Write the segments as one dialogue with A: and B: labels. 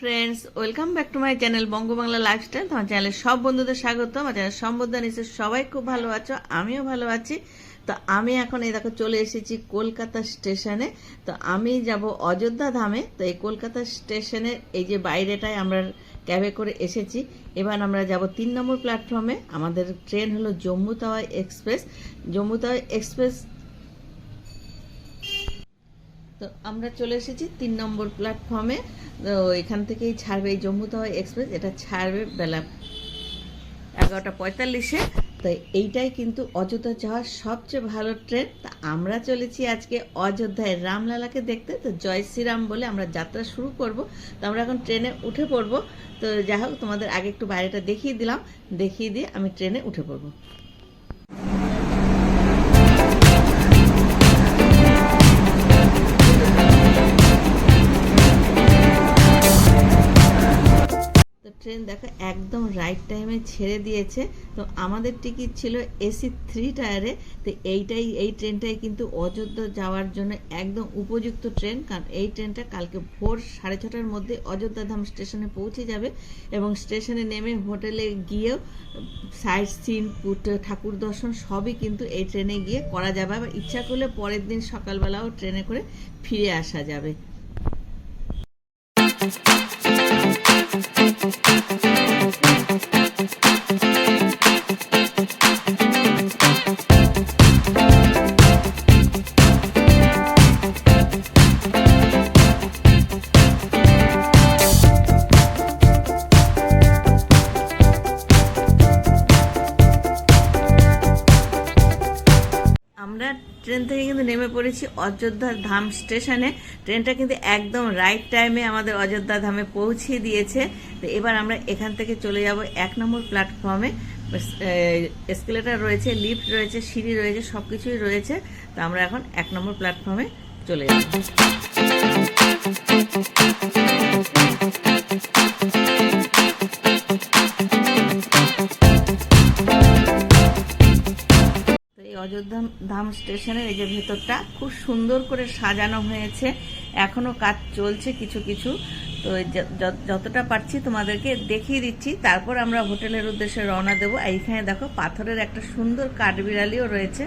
A: Friends welcome back to my channel Bangabangla lifestyle তোমার চ্যানেলের সব বন্ধুদের স্বাগত আমার চ্যানেল সম্বোধন নিশ্চয় সবাই খুব ভালো আছো, আমিও ভালো আছি। তো আমি এখন এই দেখো চলে এসেছি কলকাতা স্টেশনে। তো আমি যাব অযোধ্যা ধামে। তো এই কলকাতা স্টেশনের এই যে বাইরেটায় আমরা ক্যাবে করে এসেছি, এবার আমরা যাব তিন নম্বর প্ল্যাটফর্মে আমাদের ট্রেন হলো জম্মু তাওয়াই এক্সপ্রেস জম্মু তাওয়াই এক্সপ্রেস তো আমরা চলে এসেছি তিন নম্বর প্ল্যাটফর্মে এখান থেকেই ছাড়বে এই জম্মু এক্সপ্রেস এটা ছাড়বে বেলা এগারোটা পঁয়তাল্লিশে। তো এইটাই কিন্তু অযোধ্যা যাওয়ার সবচেয়ে ভালো ট্রেন। তা আমরা চলেছি আজকে অযোধ্যায় রামলালাকে দেখতে। তো জয় শ্রীরাম বলে আমরা যাত্রা শুরু করব। তো আমরা এখন ট্রেনে উঠে পড়ব। তো যাই হোক, তোমাদের আগে একটু বাইরেটা দেখিয়ে দিলাম। দেখিয়ে দিয়ে আমি ট্রেনে উঠে পড়ব। ট্রেন দেখো একদম রাইট টাইমে ছেড়ে দিয়েছে। তো আমাদের টিকিট ছিল এসি থ্রি টায়ারে তো এইটাই, এই ট্রেনটাই কিন্তু অযোধ্যা যাওয়ার জন্য একদম উপযুক্ত ট্রেন কারণ এই ট্রেনটা কালকে ভোর সাড়ে ছটার মধ্যে অযোধ্যা ধাম স্টেশনে পৌঁছে যাবে এবং স্টেশনে নেমে হোটেলে গিয়েও সাইট সিন ঠাকুর দর্শন সবই কিন্তু এই ট্রেনে গিয়ে করা যাবে। আবার ইচ্ছা করলে পরের দিন সকালবেলাও ট্রেনে করে ফিরে আসা যাবে। আমরা পড়েছি অযোধ্যা ধাম স্টেশনে। ট্রেনটা কিন্তু একদম রাইট টাইমে আমাদের অযোধ্যা ধামে পৌঁছে দিয়েছে। তো এবার আমরা এখান থেকে চলে যাব এক নম্বর প্ল্যাটফর্মে এসকেলেটার রয়েছে লিফট রয়েছে, সিঁড়ি রয়েছে সব কিছুই রয়েছে। তো আমরা এখন এক নম্বর প্ল্যাটফর্মে চলে যাব। স্টেশনের এই যে ভেতরটা খুব সুন্দর করে সাজানো হয়েছে। এখনও কাজ চলছে কিছু কিছু। তো যতটা পারছি তোমাদেরকে দেখিয়ে দিচ্ছি। তারপর আমরা হোটেলের উদ্দেশ্যে রওনা দেবো। এইখানে দেখো পাথরের একটা সুন্দর কাঠবিড়ালিও রয়েছে।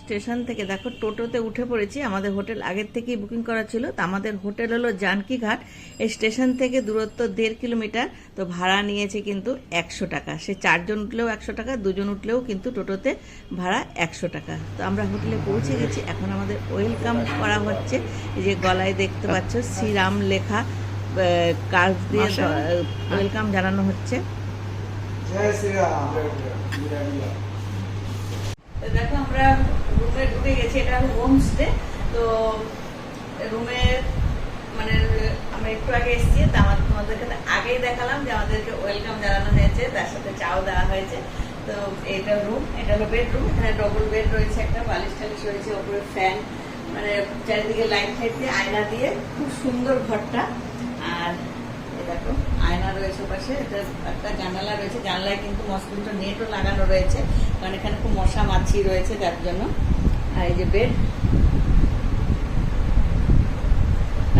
A: স্টেশন থেকে দেখো টোটোতে উঠে পড়েছি। আমাদের হোটেল আগের থেকেই বুকিং করা ছিল। তো আমাদের হোটেল হলো জানকি ঘাট। এই স্টেশন থেকে দূরত্ব দেড় কিলোমিটার। তো ভাড়া নিয়েছে কিন্তু একশো টাকা। সে চারজন উঠলেও একশো টাকা দুজন উঠলেও কিন্তু টোটোতে ভাড়া একশো টাকা। তো আমরা হোটেলে পৌঁছে গেছি। এখন আমাদের ওয়েলকাম করা হচ্ছে। এই যে গলায় দেখতে পাচ্ছ শ্রীরাম লেখা কাজ দিয়ে ওয়েলকাম জানানো হচ্ছে।
B: জয় শ্রীরাম।
A: তো দেখো আমরা রুমে ঢুকে গেছি, এটা হলো হোমস্টে তো রুমে মানে আমরা একটু আগে এসেছি, তো তোমাদেরকে আগেই দেখালাম যে আমাদেরকে ওয়েলকাম জানানো হয়েছে, তার সাথে চাও দেওয়া হয়েছে। তো এটা রুম এটা হলো বেডরুম এখানে ডবল বেড রয়েছে, একটা বালিশ টালিশ রয়েছে, ওপরে ফ্যান মানে চারিদিকে লাইট ফাইট দিয়ে, আয়না দিয়ে, খুব সুন্দর ঘরটা। আর দেখো, আয়না রয়েছে পাশে, এটা একটা জানালা রয়েছে, জানলায় কিন্তু মসকিটো নেটও লাগানো রয়েছে, কারণ এখানে খুব মশা মাছি রয়েছে যার জন্য। আর এই যে বেড,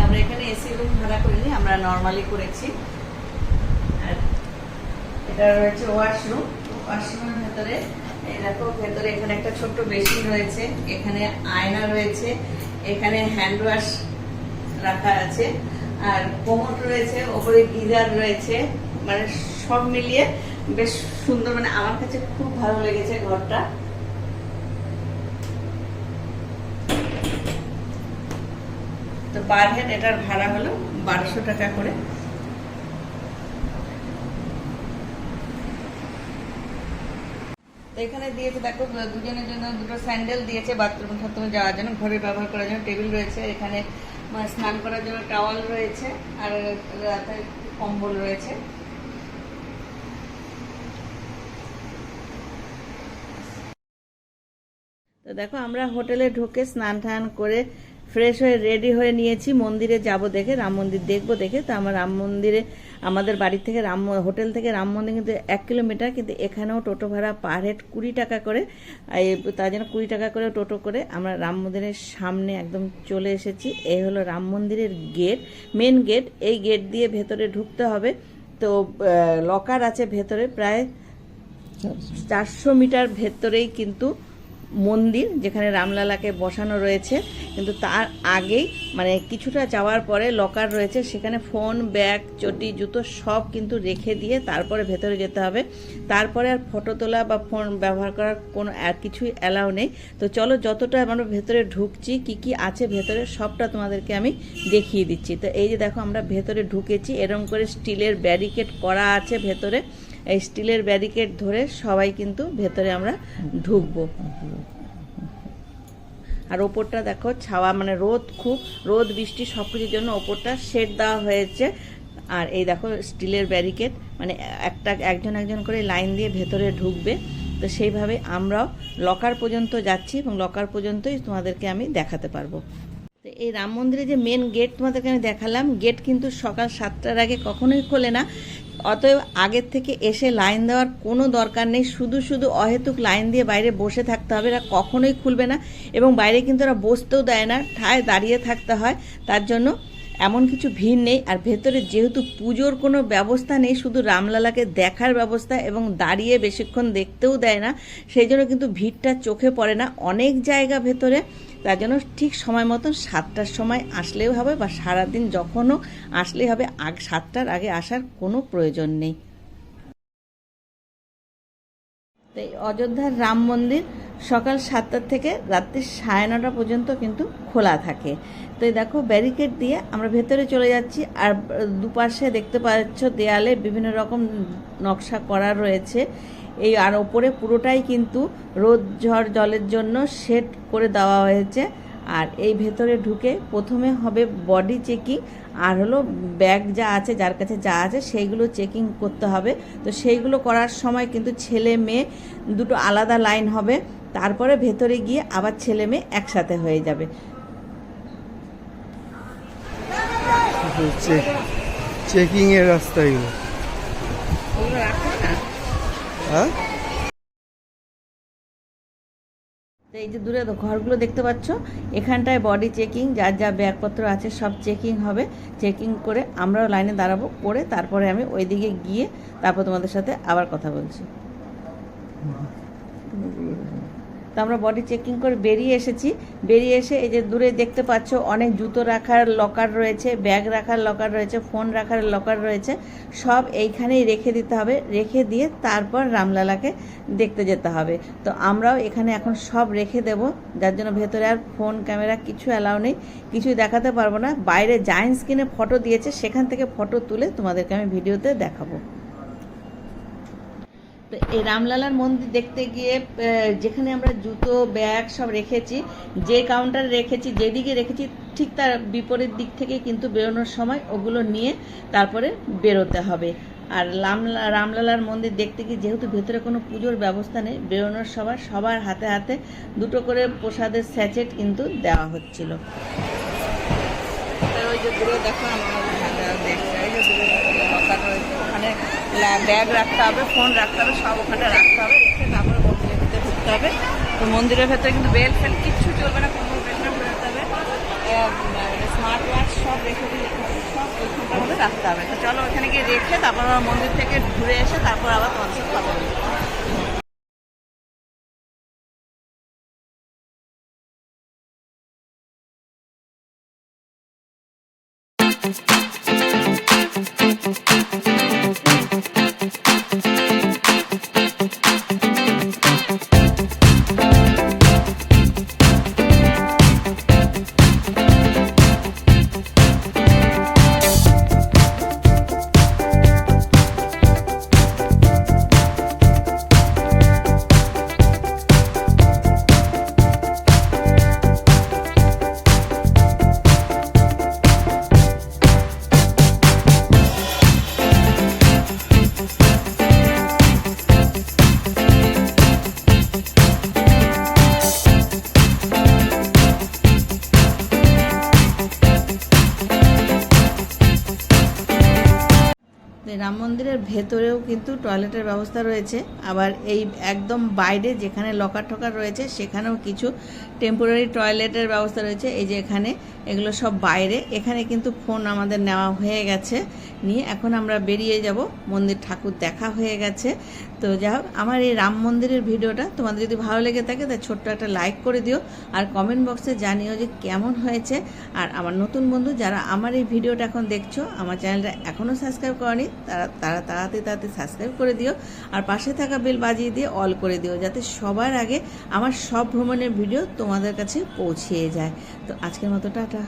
A: আমরা এখানে এসি রুম ভাড়া করিনি আমরা নর্মালি করেছি। আর এটা রয়েছে ওয়াশরুম, ওয়াশরুমের ভেতরে, এই দেখো, ভেতরে এখানে একটা ছোট্ট বেসিন রয়েছে, এখানে আয়না রয়েছে, এখানে হ্যান্ড ওয়াশ রাখা আছে। আর কোমট রয়েছে, ওপরে গিজার রয়েছে মানে সব মিলিয়ে বেশ সুন্দর মানে আমার কাছে খুব ভালো লেগেছে ঘরটা। তো পার হেড এটার ভাড়া হলো বারোশো টাকা করে। এখানে দিয়েছে, দেখো, দুজনের জন্য দুটো স্যান্ডেল দিয়েছে বাথরুম টাথরুমে যাওয়ার জন্য ঘরে ব্যবহার করার জন্য, টেবিল রয়েছে, এখানে স্নান করার জন্য টাওয়াল রয়েছে আর রাতে কম্বল রয়েছে। তো দেখো আমরা হোটেলে ঢুকে স্নান টান করে ফ্রেশ হয়ে রেডি হয়ে নিয়েছি। মন্দিরে যাব দেখে, রাম মন্দির দেখব দেখে। তো আমার রাম মন্দিরে, আমাদের বাড়ি থেকে রাম হোটেল থেকে রাম মন্দির কিন্তু এক কিলোমিটার, কিন্তু এখানেও টোটো ভাড়া পার হেড কুড়ি টাকা করে। তার জন্য কুড়ি টাকা করে টোটো করে আমরা রাম মন্দিরের সামনে একদম চলে এসেছি। এই হলো রাম মন্দিরের গেট মেন গেট এই গেট দিয়ে ভেতরে ঢুকতে হবে। তো লকার আছে ভেতরে, প্রায় চারশো মিটার ভেতরেই কিন্তু মন্দির যেখানে রামলালাকে বসানো রয়েছে। কিন্তু তার আগেই মানে কিছুটা যাওয়ার পরে লকার রয়েছে, সেখানে ফোন, ব্যাগ, চটি, জুতো সব কিন্তু রেখে দিয়ে তারপরে ভেতরে যেতে হবে। তারপরে আর ফটো তোলা বা ফোন ব্যবহার করার কোনো আর কিছুই অ্যালাউ নেই। তো চলো, যতটা আমরা ভেতরে ঢুকছি, কি কি আছে ভেতরে, সবটা তোমাদেরকে আমি দেখিয়ে দিচ্ছি। তো এই যে দেখো, আমরা ভেতরে ঢুকেছি এরকম করে স্টিলের ব্যারিকেড করা আছে ভেতরে। এই স্টিলের ব্যারিকেড ধরে সবাই কিন্তু ভেতরে আমরা ঢুকবো। আর ওপরটা দেখো, ছাওয়া মানে রোদ খুব, রোদ, বৃষ্টি সব কিছুর জন্য ওপরটা শেড দেওয়া হয়েছে। আর এই দেখো, স্টিলের ব্যারিকেড মানে একটা, একজন একজন করে লাইন দিয়ে ভেতরে ঢুকবে। তো সেইভাবে আমরাও লকার পর্যন্ত যাচ্ছি এবং লকার পর্যন্তই তোমাদেরকে আমি দেখাতে পারব। তো এই রাম মন্দিরে যে মেন গেট তোমাদেরকে আমি দেখালাম গেট কিন্তু সকাল সাতটার আগে কখনোই খোলে না। অতএব আগের থেকে এসে লাইন দেওয়ার কোনো দরকার নেই। শুধু শুধু অহেতুক লাইন দিয়ে বাইরে বসে থাকতে হবে। এরা কখনোই খুলবে না এবং বাইরে কিন্তু ওরা বসতেও দেয় না, ঠায় দাঁড়িয়ে থাকতে হয়। তার জন্য এমন কিছু ভিড় নেই। আর ভেতরে যেহেতু পুজোর কোনো ব্যবস্থা নেই, শুধু রামলালাকে দেখার ব্যবস্থা এবং দাঁড়িয়ে বেশিক্ষণ দেখতেও দেয় না, সেই জন্য কিন্তু ভিড়টা চোখে পড়ে না। অনেক জায়গা ভেতরে তার জন্য ঠিক সময় মতন সাতটার সময় আসলেও হবে বা সারাদিন যখনও আসলেই হবে, আগ সাতটার আগে আসার কোনো প্রয়োজন নেই। তো এই অযোধ্যার রাম মন্দির সকাল সাতটার থেকে রাত্রি সাড়ে নটা পর্যন্ত কিন্তু খোলা থাকে। তো দেখো ব্যারিকেড দিয়ে আমরা ভেতরে চলে যাচ্ছি আর দুপাশে দেখতে পাচ্ছ দেয়ালে বিভিন্ন রকম নকশা করা রয়েছে। এই আর ওপরে পুরোটাই কিন্তু রোদ, ঝড়, জলের জন্য সেট করে দেওয়া হয়েছে। আর এই ভেতরে ঢুকে প্রথমে হবে বডি চেকিং আর হলো ব্যাগ যা আছে, যার কাছে যা আছে, সেইগুলো চেকিং করতে হবে। তো সেইগুলো করার সময় কিন্তু ছেলে মেয়ে দুটো আলাদা লাইন হবে। তারপরে ভেতরে গিয়ে আবার ছেলে মেয়ে একসাথে হয়ে যাবে।
B: চেকিং এর রাস্তা হ্যাঁ?
A: তো এই যে দূরে ঘরগুলো দেখতে পাচ্ছ এখানটায় বডি চেকিং যার যা ব্যাগপত্র আছে সব চেকিং হবে। চেকিং করে আমরাও লাইনে দাঁড়াবো করে তারপরে আমি ওই দিকে গিয়ে তারপর তোমাদের সাথে আবার কথা বলছি। তো আমরা বডি চেকিং করে বেরিয়ে এসেছি। বেরিয়ে এসে এই যে দূরে দেখতে পাচ্ছ, অনেক জুতো রাখার লকার রয়েছে ব্যাগ রাখার লকার রয়েছে ফোন রাখার লকার রয়েছে। সব এইখানেই রেখে দিতে হবে। রেখে দিয়ে তারপর রামলালাকে দেখতে যেতে হবে। তো আমরাও এখানে এখন সব রেখে দেব। যার জন্য ভেতরে আর ফোন ক্যামেরা কিছু অ্যালাউ নেই। কিছুই দেখাতে পারব না। বাইরে জায়েন্ট স্ক্রিনে ফটো দিয়েছে। সেখান থেকে ফটো তুলে তোমাদেরকে আমি ভিডিওতে দেখাবো। এই রামলালার মন্দির দেখতে গিয়ে যেখানে আমরা জুতো, ব্যাগ সব রেখেছি, যে কাউন্টারে রেখেছি, যেদিকে রেখেছি, ঠিক তার বিপরীত দিক থেকে কিন্তু বেরোনোর সময় ওগুলো নিয়ে তারপরে বেরোতে হবে। আর রামলা, রামলালার মন্দির দেখতে গিয়ে যেহেতু ভেতরে কোনো পুজোর ব্যবস্থা নেই, বেরোনোর সবার সবার হাতে হাতে দুটো করে প্রসাদের স্যাচেট কিন্তু দেওয়া হচ্ছিল। ওই যে দূরে ওখানে ব্যাগ রাখতে হবে, ফোন রাখতে হবে, সব ওখানে রাখতে হবে, রেখে তারপরে মন্দিরের ভিতরে ঢুকতে হবে। তো মন্দিরের ভেতরে কিন্তু বেল ফেল কিচ্ছু চলবে না, কোনো হবে। স্মার্ট ওয়াচ সব রেখে দিয়ে সব রাখতে হবে। তো চলো ওখানে গিয়ে রেখে তারপর মন্দির থেকে ঘুরে এসে তারপর আবার তোমার সাথে মন্দিরের ভেতরেও কিন্তু টয়লেটের ব্যবস্থা রয়েছে। আবার এই একদম বাইরে যেখানে লকার ঠকার রয়েছে, সেখানেও কিছু টেম্পোরারি টয়লেটের ব্যবস্থা রয়েছে। এই যে এখানে, এগুলো সব বাইরে। এখানে কিন্তু ফোন আমাদের নেওয়া হয়ে গেছে। নিয়ে এখন আমরা বেরিয়ে যাব। মন্দির ঠাকুর দেখা হয়ে গেছে। তো যাই হোক, আমার এই রাম মন্দিরের ভিডিওটা তোমাদের যদি ভালো লেগে থাকে, তাই ছোট্ট একটা লাইক করে দিও। আর কমেন্ট বক্সে জানিও যে কেমন হয়েছে। আর আমার নতুন বন্ধু, যারা আমার এই ভিডিওটা এখন দেখছ, আমার চ্যানেলটা এখনও সাবস্ক্রাইব করনি, তারা তারা তাড়াতাড়ি তাড়াতাড়ি সাবস্ক্রাইব করে দিও আর পাশে থাকা বেল বাজিয়ে দিয়ে অল করে দিও যাতে সবার আগে আমার সব ভ্রমণের ভিডিও তোমাদের কাছে পৌঁছিয়ে যায়। তো আজকের মতো টাটা।